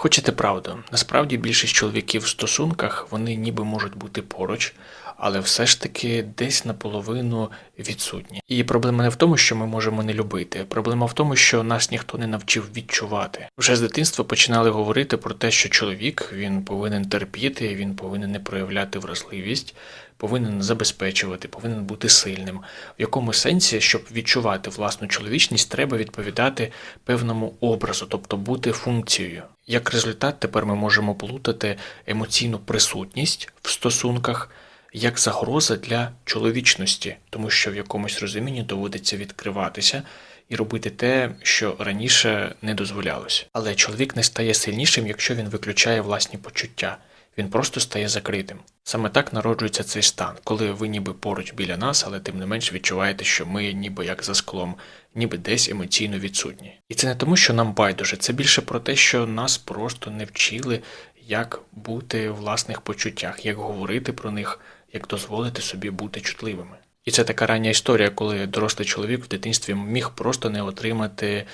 Хочете правду? Насправді більшість чоловіків в стосунках вони ніби можуть бути поруч, але все ж таки десь наполовину відсутні. І проблема не в тому, що ми можемо не любити. Проблема в тому, що нас ніхто не навчив відчувати. Вже з дитинства починали говорити про те, що чоловік він повинен терпіти, він повинен не проявляти вразливість, повинен забезпечувати, повинен бути сильним. В якому сенсі, щоб відчувати власну чоловічність, треба відповідати певному образу, тобто бути функцією. Як результат, тепер ми можемо плутати емоційну присутність в стосунках як загроза для чоловічності, тому що в якомусь розумінні доводиться відкриватися і робити те, що раніше не дозволялося. Але чоловік не стає сильнішим, якщо він виключає власні почуття. Він просто стає закритим. Саме так народжується цей стан, коли ви ніби поруч біля нас, але тим не менш відчуваєте, що ми ніби як за склом, ніби десь емоційно відсутні. І це не тому, що нам байдуже, це більше про те, що нас просто не вчили, як бути в власних почуттях, як говорити про них, як дозволити собі бути чутливими. І це така рання історія, коли дорослий чоловік в дитинстві міг просто не отримати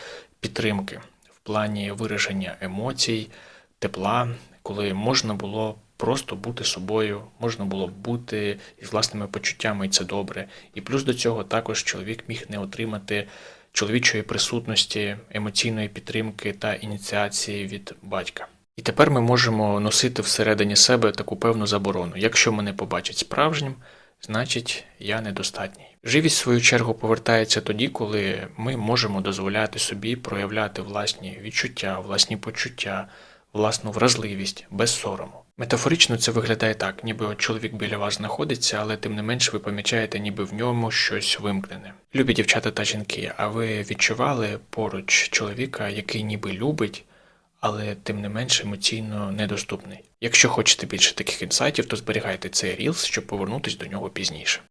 підтримки в плані вираження емоцій, тепла, коли можна було просто бути собою, можна було бути із власними почуттями, і це добре. І плюс до цього також чоловік міг не отримати чоловічої присутності, емоційної підтримки та ініціації від батька. І тепер ми можемо носити всередині себе таку певну заборону. Якщо мене побачать справжнім, значить я недостатній. Живість, в свою чергу, повертається тоді, коли ми можемо дозволяти собі проявляти власні відчуття, власні почуття, власну вразливість без сорому. Метафорично це виглядає так, ніби от чоловік біля вас знаходиться, але тим не менш ви помічаєте, ніби в ньому щось вимкнене. Любі дівчата та жінки, а ви відчували поруч чоловіка, який ніби любить, але тим не менш емоційно недоступний. Якщо хочете більше таких інсайтів, то зберігайте цей рілс, щоб повернутися до нього пізніше.